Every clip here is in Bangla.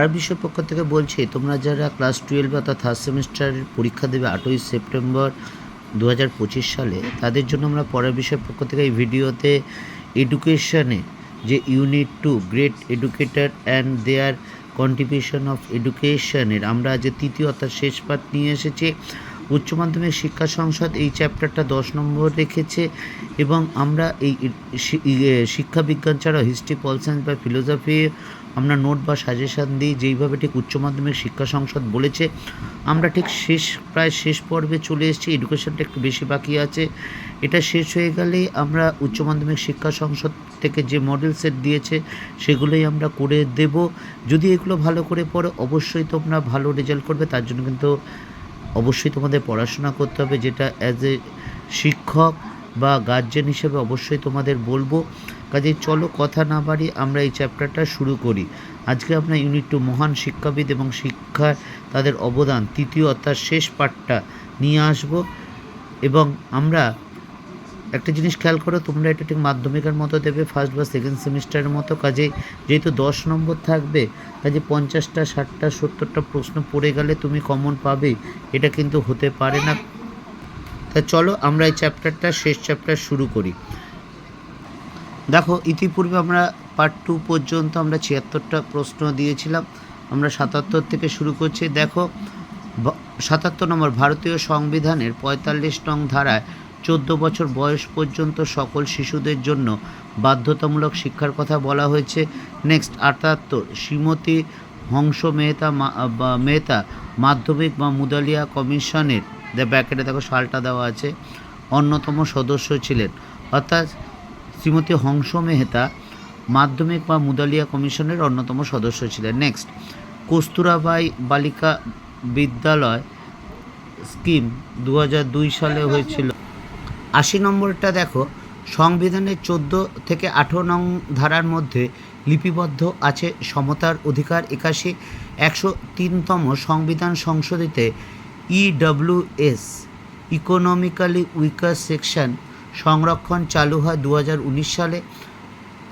পড়ার বিষয় পক্ষ থেকে বলছি, তোমরা যারা ক্লাস টুয়েলভ অর্থাৎ থার্ড সেমিস্টারের পরীক্ষা দেবে আটই সেপ্টেম্বর দু হাজার পঁচিশ সালে, তাদের জন্য আমরা পড়ার বিষয়ের পক্ষ থেকে এই ভিডিওতে এডুকেশনে যে unit two great educator and their contribution of এডুকেশনের আমরা যে তৃতীয় অর্থাৎ শেষ পাঠ নিয়ে এসেছি। উচ্চ মাধ্যমিক শিক্ষা সংসদ এই চ্যাপ্টারটা দশ নম্বর রেখেছে এবং আমরা এই শিক্ষা বিজ্ঞান ছাড়াও হিস্ট্রি, পল সায়েন্স বা ফিলোসফি আমরা নোট বা সাজেশান দিই, যেইভাবে ঠিক উচ্চ মাধ্যমিক শিক্ষা সংসদ বলেছে। আমরা ঠিক শেষ, প্রায় শেষ পর্বে চলে এসেছি এডুকেশনটা একটু বেশি বাকি আছে। এটা শেষ হয়ে গেলেই আমরা উচ্চ মাধ্যমিক শিক্ষা সংসদ থেকে যে মডেল সেট দিয়েছে, সেগুলোই আমরা করে দেব। যদি এগুলো ভালো করে পড়ো, অবশ্যই তোমরা ভালো রেজাল্ট করবে, তার জন্য কিন্তু অবশ্যই তোমাদের পড়াশোনা করতে হবে, যেটা অ্যাজ এ শিক্ষক বা গার্জেন হিসেবে অবশ্যই তোমাদের বলব। কাজে চলো কথা না বাড়ি আমরা এই চ্যাপ্টারটা শুরু করি। আজকে আমরা ইউনিট টু মহান শিক্ষাবিদ এবং শিক্ষার তাদের অবদান, তৃতীয় অর্থাৎ শেষ পাঠটা নিয়ে আসব। এবং আমরা একটা জিনিস খেয়াল করো, তোমরা এটা ঠিক মাধ্যমিকের মতো দেবে ফার্স্ট বা সেকেন্ড সেমিস্টারের মতো। কাজে যেহেতু দশ নম্বর থাকবে, কাজে পঞ্চাশটা, ষাটটা, সত্তরটা প্রশ্ন পড়ে গেলে তুমি কমন পাবে। এটা কিন্তু হতে পারে না। তা চলো আমরা এই চ্যাপ্টারটা শেষ চ্যাপ্টার শুরু করি। দেখো, ইতিপূর্বে আমরা পার্ট টু পর্যন্ত আমরা ছিয়াত্তরটা প্রশ্ন দিয়েছিলাম। আমরা সাতাত্তর থেকে শুরু করছি। দেখো সাতাত্তর নম্বর, ভারতীয় সংবিধানের পঁয়তাল্লিশ নং ধারায় চোদ্দ বছর বয়স পর্যন্ত সকল শিশুদের জন্য বাধ্যতামূলক শিক্ষার কথা বলা হয়েছে। নেক্সট, আটাত্তর, শ্রীমতী হংস মেহতা মেহতা মাধ্যমিক বা মুদালিয়া কমিশনের দ্য ব্যাকেটে দেখো সালটা দেওয়া আছে, অন্যতম সদস্য ছিলেন। অর্থাৎ শ্রীমতী হংস মেহতা মাধ্যমিক বা মুদালিয়া কমিশনের অন্যতম সদস্য ছিলেন। নেক্সট, কস্তুরাবাই বালিকা বিদ্যালয় স্কিম দু সালে হয়েছিল। আশি নম্বরটা দেখো, সংবিধানের চোদ্দ থেকে আঠেরো নং ধারার মধ্যে লিপিবদ্ধ আছে সমতার অধিকার একাশি, একশো তিনতম সংবিধান সংশোধিতে ইডব্লিউএস ইকোনমিক্যালি উইকার সেকশন সংরক্ষণ চালু হয় দু হাজার উনিশ সালে।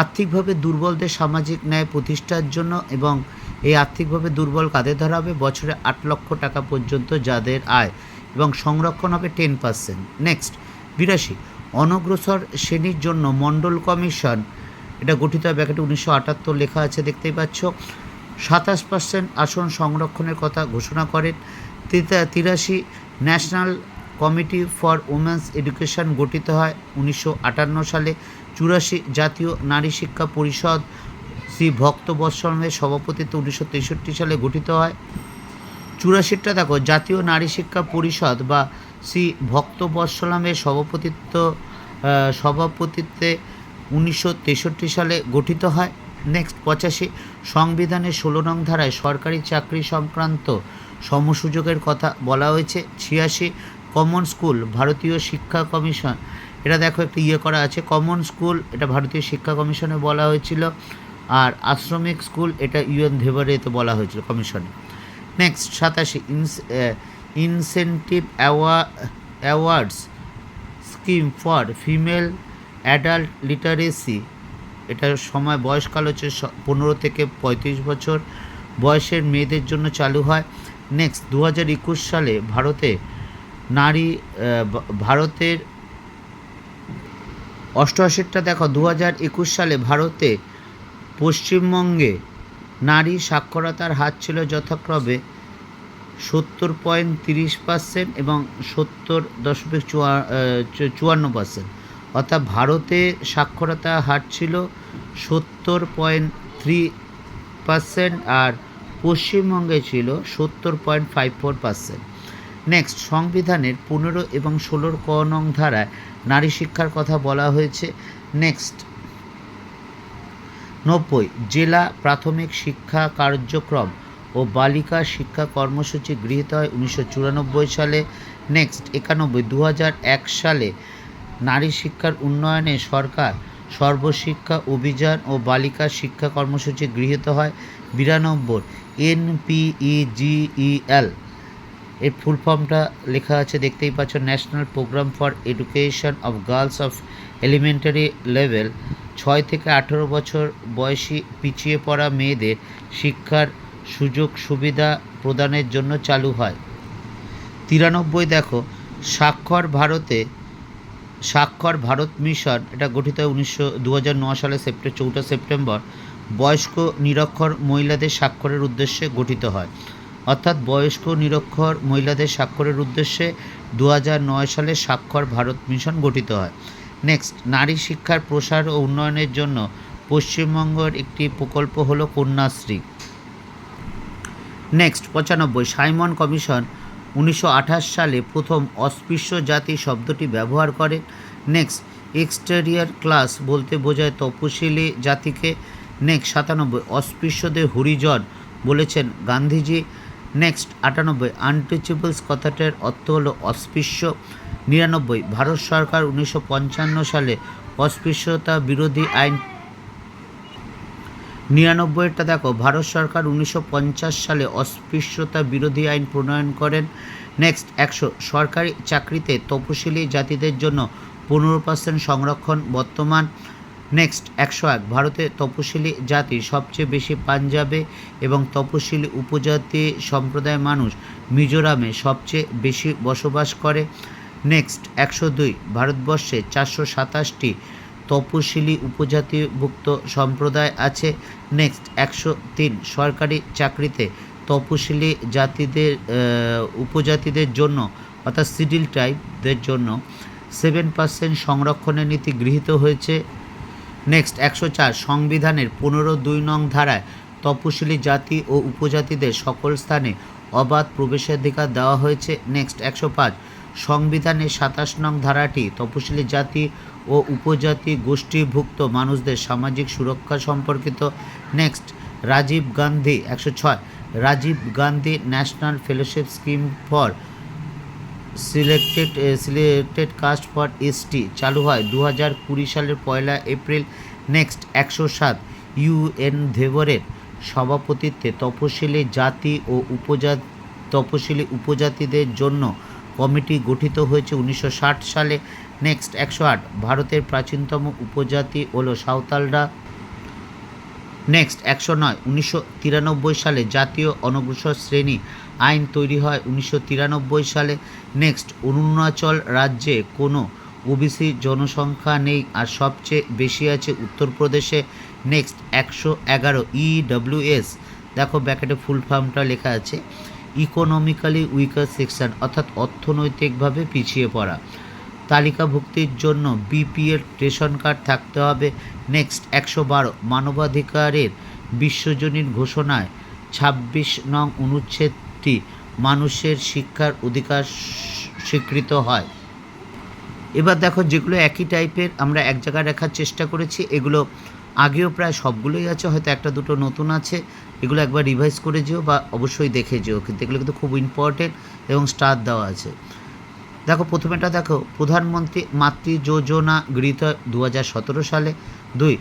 আর্থিকভাবে দুর্বলদের সামাজিক ন্যায় প্রতিষ্ঠার জন্য এবং এই আর্থিকভাবে দুর্বল কাদের ধরা হবে? বছরে আট লক্ষ টাকা পর্যন্ত যাদের আয় এবং সংরক্ষণ হবে টেন পার্সেন্ট। নেক্সট বিরাশি। অনগ্রসর শ্রেণির জন্য মণ্ডল কমিশন, এটা গঠিত হয় ব্যাকেটে উনিশশো আটাত্তর লেখা আছে, দেখতেই পাচ্ছ। সাতাশ পার্সেন্ট আসন সংরক্ষণের কথা ঘোষণা করেন। তিরাশি national committee for women's education গঠিত হয় উনিশশো আটান্ন সালে। চুরাশি জাতীয় নারী শিক্ষা পরিষদ, শ্রী ভক্ত বৎসলের সভাপতিত্বে উনিশশো তেষট্টি সালে গঠিত হয়। চুরাশিটা দেখো, জাতীয় নারী শিক্ষা পরিষদ বা শ্রী ভক্ত বৎসলামের সভাপতিত্ব সভাপতিত্বে উনিশশো তেষট্টি সালে গঠিত হয়। নেক্সট পঁচাশি, সংবিধানের ষোলো নং ধারায় সরকারি চাকরি সংক্রান্ত সমসুযোগের কথা বলা হয়েছে। ছিয়াশি কমন স্কুল ভারতীয় শিক্ষা কমিশন। এটা দেখো, একটা ইয়ে করা আছে। কমন স্কুল এটা ভারতীয় শিক্ষা কমিশনে বলা হয়েছিল। আর আশ্রমিক স্কুল এটা ইউএন ধেভারেতে বলা হয়েছিল কমিশনে। নেক্সট সাতাশি incentive awards scheme for female adult literacy এটার সময় বয়সকাল হচ্ছে পনেরো থেকে পঁয়ত্রিশ বছর। বয়সের মেয়েদের জন্য চালু হয়। নেক্সট দু হাজার একুশ সালে ভারতে নারী ভারতের অষ্টআশিটা দেখো দু হাজার একুশ সালে ভারতে পশ্চিমবঙ্গে নারী সাক্ষরতার হার ছিল যথাক্রমে সত্তর পয়েন্ট তিরিশ পার্সেন্ট এবং সত্তর দশমিক চুয়ান্ন পার্সেন্ট। অর্থাৎ ভারতে সাক্ষরতা হার ছিল সত্তর পয়েন্ট থ্রি পার্সেন্ট আর পশ্চিমবঙ্গে ছিল সত্তর point five four percent. Next সংবিধানের পনেরো এবং ষোলোর ক নং ধারায় নারী শিক্ষার কথা বলা হয়েছে। নেক্সট নব্বই, জেলা প্রাথমিক শিক্ষা কার্যক্রম। ও বালিকা শিক্ষা কর্মসূচি গৃহীত হয় উনিশশো চুরানব্বই সালে। নেক্সট একানব্বই দু সালে নারী শিক্ষার উন্নয়নে সরকার সর্বশিক্ষা অভিযান ও বালিকা শিক্ষা কর্মসূচি গৃহীত হয় বিরানব্বই এনপিইজিইএল এর ফুল ফর্মটা লেখা আছে, দেখতেই পাচ্ছ national programme for education of girls of elementary level ছয় থেকে আঠেরো বছর বয়সী পিছিয়ে পড়া মেয়েদের শিক্ষার সুযোগ সুবিধা প্রদানের জন্য চালু হয়। তিরানব্বই দেখো, স্বাক্ষর ভারতে, স্বাক্ষর ভারত মিশন, এটা গঠিত হয় উনিশশো দু সালে সেপ্টেম্বর চৌঠা সেপ্টেম্বর, বয়স্ক নিরক্ষর মহিলাদের স্বাক্ষরের উদ্দেশ্যে গঠিত হয়। অর্থাৎ বয়স্ক নিরক্ষর মহিলাদের স্বাক্ষরের উদ্দেশ্যে দু হাজার নয় সালে স্বাক্ষর ভারত মিশন গঠিত হয়। নেক্সট নারী শিক্ষার প্রসার ও উন্নয়নের জন্য পশ্চিমবঙ্গের একটি প্রকল্প হলো কন্যাশ্রী। নেক্সট পঁচানব্বই, সাইমন কমিশন উনিশশো আঠাশ সালে প্রথম অস্পৃশ্য জাতি শব্দটি ব্যবহার করে। নেক্সট এক্সটেরিয়ার ক্লাস বলতে বোঝায় তপশিলি জাতিকে। নেক্সট সাতানব্বই, অস্পৃশ্যদের হরিজন বলেছেন গান্ধীজি। নেক্সট আটানব্বই আনটিচেবলস কথাটার অর্থ হলো অস্পৃশ্য। নিরানব্বই, ভারত সরকার উনিশশো পঞ্চান্ন সালে অস্পৃশ্যতা বিরোধী আইন নিরানব্বইটা দেখো, ভারত সরকার উনিশশো পঞ্চাশ সালে অস্পৃশ্যতা বিরোধী আইন প্রণয়ন করেন। নেক্সট একশো, সরকারি চাকরিতে তপশিলি জাতিদের জন্য পনেরো পার্সেন্ট সংরক্ষণ বর্তমান। নেক্সট একশো এক, ভারতে তপশিলি জাতি সবচেয়ে বেশি পাঞ্জাবে এবং তপশিলি উপজাতি সম্প্রদায়ের মানুষ মিজোরামে সবচেয়ে বেশি বসবাস করে। নেক্সট একশো দুই, ভারতবর্ষে চারশো সাতাশটি তপশিলি উপজাতিভুক্ত সম্প্রদায় আছে। নেক্সট, একশো তিন, সরকারি চাকরিতে তপশিলি জাতিদের উপজাতিদের জন্য, অর্থাৎ সিডিল টাইপদের জন্য সেভেন পার্সেন্ট সংরক্ষণের নীতি গৃহীত হয়েছে। নেক্সট, একশো চার, সংবিধানের পনেরো দুই নং ধারায় তপশিলি জাতি ও উপজাতিদের সকল স্থানে অবাধ প্রবেশাধিকার দেওয়া হয়েছে। নেক্সট, একশো পাঁচ সংবিধানের সাতাশ নং ধারাটি তপশিলি জাতি ও উপজাতি গোষ্ঠীভুক্ত মানুষদের সামাজিক সুরক্ষা সম্পর্কিত। নেক্সট, রাজীব গান্ধী একশো ছয়, Rajiv Gandhi national fellowship scheme for selected selected caste for ST চালু হয় দু হাজার কুড়ি সালের পয়লা এপ্রিল। নেক্সট, একশো সাত ইউএন ধেবরের সভাপতিত্বে তপশিলি জাতি ও উপজাতি তপশিলি উপজাতিদের জন্য কমিটি গঠিত হয়েছে উনিশশো ষাট সালে। নেক্সট, একশো আট, ভারতের প্রাচীনতম উপজাতি হলো সাঁওতালরা। নেক্সট, একশো নয়, উনিশশো সালে জাতীয় অনগ্রসর শ্রেণি আইন তৈরি হয় উনিশশো তিরানব্বই সালে। নেক্সট, অরুণাচল রাজ্যে কোনো ওবিসি জনসংখ্যা নেই আর সবচেয়ে বেশি আছে উত্তরপ্রদেশে। নেক্সট, একশো এগারো ইডব্লিউএস দেখো, ব্যাকেটে ফুল ফর্মটা লেখা আছে। ইকোনমিক্যালি উইকার সেকশন অর্থাৎ অর্থনৈতিকভাবে পিছিয়ে পড়া। তালিকাভুক্তির জন্য বিপিএল রেশন কার্ড থাকতে হবে। নেক্সট, একশো বারো, মানবাধিকারের বিশ্বজনীন ঘোষণায় ছাব্বিশ নং অনুচ্ছেদটি মানুষের শিক্ষার অধিকার স্বীকৃত হয়। এবার দেখো যেগুলো একই টাইপের আমরা এক জায়গায় রাখার চেষ্টা করেছি। এগুলো আগেও প্রায় সবগুলোই আছে, হয়তো একটা দুটো নতুন আছে। এগুলো একবার রিভাইজ করে যেও বা অবশ্যই দেখে যেও। কিন্তু এগুলো কিন্তু খুব ইম্পর্টেন্ট এবং স্টার দেওয়া আছে। দেখো প্রথমেটা দেখো, প্রধানমন্ত্রী মাতৃ যোজনা গৃহীত দু সালে। দুই,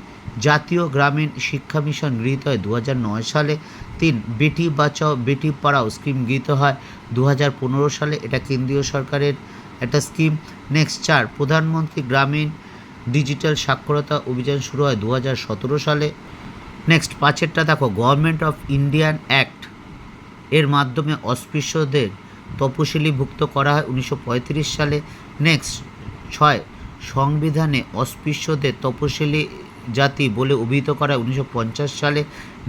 জাতীয় গ্রামীণ শিক্ষা মিশন গৃহীত হয় দু হাজার নয় সালে। তিন, বেটি বাঁচাও, বেটি পড়াও স্কিম গৃহীত হয় দু হাজার পনেরো সালে। এটা কেন্দ্রীয় সরকারের একটা স্কিম নেক্সট চার, প্রধানমন্ত্রী গ্রামীণ ডিজিটাল সাক্ষরতা অভিযান শুরু হয় দু হাজার সতেরো সালে। নেক্সট পাঁচেরটা দেখো গভর্নমেন্ট অফ ইন্ডিয়ান অ্যাক্ট এর মাধ্যমে অস্পৃশ্যদের তপশিলিভুক্ত করা হয় উনিশশো পঁয়ত্রিশ সালে। নেক্সট ছয়, সংবিধানে অস্পৃশ্যদের তপশিলি জাতি বলে অভিহিত করা হয় উনিশশো পঞ্চাশ সালে।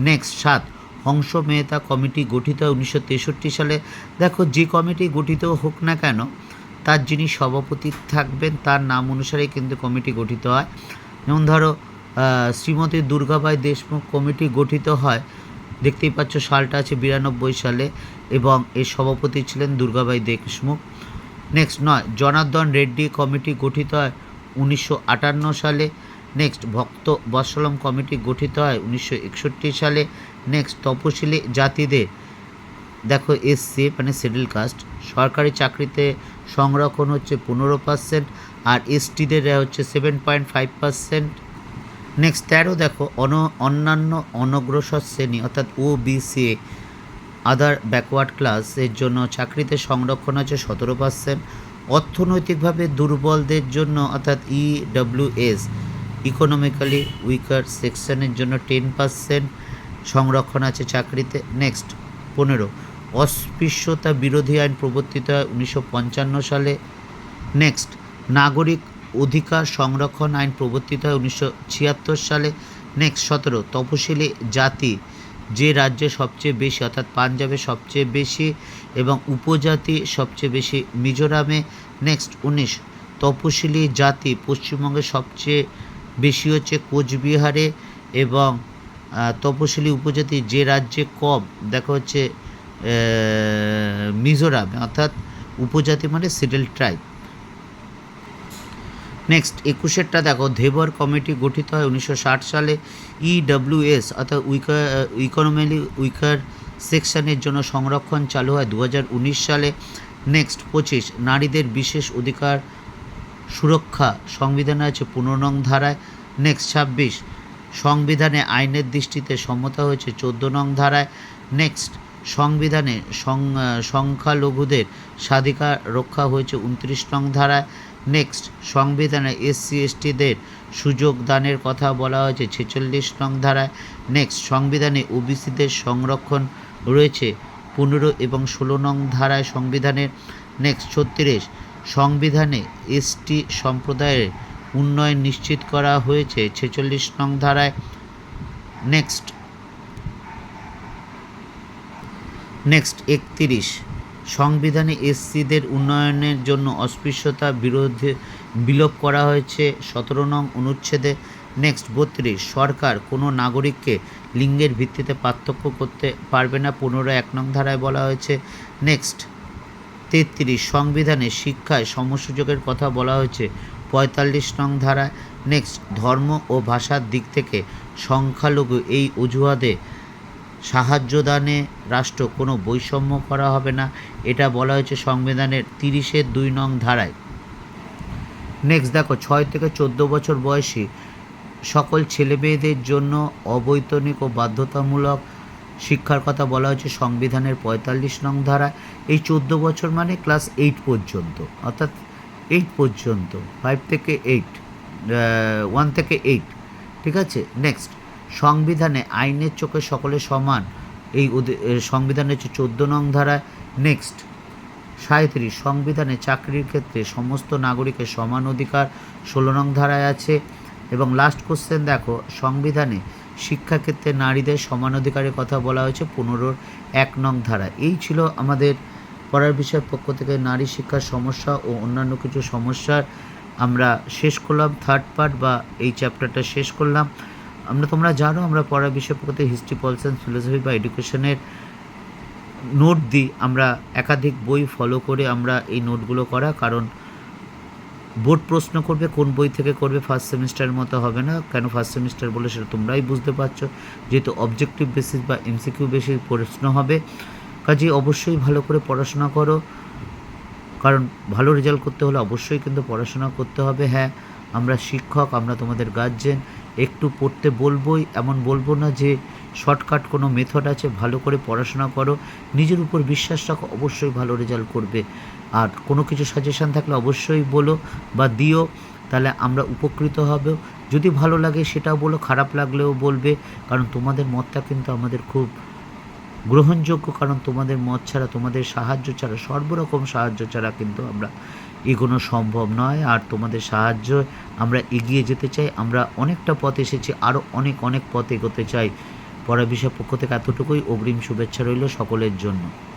নেক্সট সাত হংস মেহতা কমিটি গঠিত হয় উনিশশো তেষট্টি সালে। দেখো, যে কমিটি গঠিত হোক না কেন তার যিনি সভাপতি থাকবেন, তার নাম অনুসারে কিন্তু কমিটি গঠিত হয়। যেমন ধরো শ্রীমতী দুর্গাবাই দেশমুখ কমিটি গঠিত হয়। দেখতেই পাচ্ছ সালটা আছে বিরানব্বই সালে এবং এর সভাপতি ছিলেন দুর্গাবাই দেশমুখ। নেক্সট নয়, জনার্দন রেড্ডি কমিটি গঠিত হয় উনিশশো আটান্ন সালে। নেক্সট ভক্ত বৎসলম কমিটি গঠিত হয় উনিশশো একষট্টি সালে। নেক্সট তপশিলি জাতিদের দেখো এসসি মানে শিডিউল কাস্ট সরকারি চাকরিতে সংরক্ষণ হচ্ছে পনেরো পার্সেন্ট আর এসটিদের হচ্ছে seven point five percent next তেরো দেখো, অন, অন্যান্য অনগ্রসর শ্রেণি, অর্থাৎ ও বিসি আদার ব্যাকওয়ার্ড ক্লাসের জন্য চাকরিতে সংরক্ষণ আছে সতেরো পার্সেন্ট অর্থনৈতিকভাবে দুর্বলদের জন্য, অর্থাৎ E ইডব্লিউএস ইকোনমিক্যালি উইকার সেকশনের জন্য টেন পার্সেন্ট সংরক্ষণ আছে চাকরিতে। নেক্সট পনেরো অস্পৃশ্যতা বিরোধী আইন প্রবর্তিত হয় উনিশশো পঞ্চান্ন সালে। নেক্সট নাগরিক অধিকার সংরক্ষণ আইন প্রবর্তিত হয় উনিশশো ছিয়াত্তর সালে। নেক্সট সতেরো, তপশিলি জাতি যে রাজ্যে সবচেয়ে বেশি, অর্থাৎ পাঞ্জাবে সবচেয়ে বেশি এবং উপজাতি সবচেয়ে বেশি মিজোরামে। নেক্সট উনিশ, তপশিলি জাতি পশ্চিমবঙ্গে সবচেয়ে বেশি হচ্ছে কোচবিহারে এবং তপশিলি উপজাতি যে রাজ্যে কম, দেখা হচ্ছে মিজোরামে, অর্থাৎ উপজাতি মানে সিডেল ট্রাইব। নেক্সট, একুশেরটা দেখো, ধেবর কমিটি গঠিত হয় উনিশশো ষাট সালে ইডব্লিউএস অর্থাৎ উইকার ইকোনমিলি উইকার সেকশনের জন্য সংরক্ষণ চালু হয় দু হাজার উনিশ সালে। নেক্সট, পঁচিশ, নারীদের বিশেষ অধিকার সুরক্ষা সংবিধানে আছে পনেরো নং ধারায়। নেক্সট, ছাব্বিশ, সংবিধানে আইনের দৃষ্টিতে সম্মতা হয়েছে চোদ্দ নং ধারায়। নেক্সট সংবিধানে সংখ্যালঘুদের স্বাধিকার রক্ষা হয়েছে উনত্রিশ নং ধারায়। নেক্সট সংবিধানে এসসি, এসটিদের সুযোগ দানের কথা বলা হয়েছে ছেচল্লিশ নং ধারায়। নেক্সট সংবিধানে ওবিসিদের সংরক্ষণ রয়েছে পনেরো এবং ষোলো নং ধারায় সংবিধানের নেক্সট ছত্রিশ, সংবিধানে এসটি সম্প্রদায়ের উন্নয়ন নিশ্চিত করা হয়েছে ছেচল্লিশ নং ধারায়। নেক্সট নেক্সট, একত্রিশ। সংবিধানে এসসিদের উন্নয়নের জন্য অস্পৃশ্যতা বিরোধে বিলোপ করা হয়েছে, সতেরো নং অনুচ্ছেদে। নেক্সট, বত্রিশ। সরকার কোনো নাগরিককে লিঙ্গের ভিত্তিতে পার্থক্য করতে পারবে না পনেরো এক নং ধারায় বলা হয়েছে। নেক্সট, তেত্রিশ। সংবিধানে শিক্ষায় সমসুযোগের কথা বলা হয়েছে, পঁয়তাল্লিশ নং ধারায়। নেক্সট, ধর্ম ও ভাষার দিক থেকে সংখ্যালঘু এই অজুহাতে সাহায্য দানে রাষ্ট্র কোনো বৈষম্য করা হবে না। এটা বলা হয়েছে সংবিধানের তিরিশের দুই নং ধারায়। নেক্সট দেখো, ছয় থেকে চোদ্দ বছর বয়সী সকল ছেলেমেয়েদের জন্য অবৈতনিক ও বাধ্যতামূলক শিক্ষার কথা বলা হয়েছে সংবিধানের পঁয়তাল্লিশ নং ধারা এই চোদ্দ বছর মানে ক্লাস এইট পর্যন্ত, অর্থাৎ এইট পর্যন্ত ফাইভ থেকে এইট ওয়ান থেকে এইট ঠিক আছে? নেক্সট সংবিধানে আইনের চোখে সকলে সমান। এই সংবিধানের হচ্ছে চোদ্দ নং ধারায় নেক্সট সাঁত্রিশ সংবিধানে চাকরির ক্ষেত্রে সমস্ত নাগরিকের সমান অধিকার ষোলো নং ধারায় আছে। এবং লাস্ট কোশ্চেন দেখো, সংবিধানে শিক্ষাক্ষেত্রে নারীদের সমান অধিকারের কথা বলা হয়েছে পনেরোর এক নং ধারা এই ছিল আমাদের পড়ার বিষয়ের পক্ষ থেকে নারী শিক্ষার সমস্যা ও অন্যান্য কিছু সমস্যার আমরা শেষ করলাম। থার্ড পার্ট বা এই চ্যাপ্টারটা শেষ করলাম। আমরা তোমরা জানো, আমরা পড়া থেকে হিস্ট্রি পলিসেন্স ফিলোসফি বা এডুকেশনের নোট দিই আমরা একাধিক বই ফলো করে আমরা এই নোটগুলো করা, কারণ বোর্ড প্রশ্ন করবে, কোন বই থেকে করবে ফার্স্ট সেমিস্টারের মতো হবে না। কেন ফার্স্ট সেমিস্টার বলে সেটা তোমরাই বুঝতে পারছ। যেহেতু অবজেক্টিভ বেসিস বা এমসিকিউ বেসিস প্রশ্ন হবে কাজেই অবশ্যই ভালো করে পড়াশোনা করো। কারণ ভালো রেজাল্ট করতে হলে অবশ্যই কিন্তু পড়াশোনা করতে হবে। হ্যাঁ আমরা শিক্ষক, আমরা তোমাদের গার্জেন একটু পড়তে বলবোই, এমন বলব না যে শর্টকাট কোনো মেথড আছে, ভালো করে পড়াশোনা করো, নিজের উপর বিশ্বাস রাখো, অবশ্যই ভালো রেজাল্ট করবে। আর কোনো কিছু সাজেশান থাকলে অবশ্যই বলো বা দিও, তাহলে আমরা উপকৃত হব। যদি ভালো লাগে সেটাও বলো, খারাপ লাগলেও বলবে, কারণ তোমাদের মতটা কিন্তু আমাদের খুব গ্রহণযোগ্য, কারণ তোমাদের মত ছাড়া, তোমাদের সাহায্য ছাড়া, সর্বরকম সাহায্য ছাড়া কিন্তু আমরা এগোনো সম্ভব নয়, আর তোমাদের সাহায্য আমরা এগিয়ে যেতে চাই। আমরা অনেকটা পথ এসেছি আরও অনেক অনেক পথ এগোতে চাই। পরে বিষয় পক্ষ থেকে এতটুকুই। অগ্রিম শুভেচ্ছা রইল সকলের জন্য।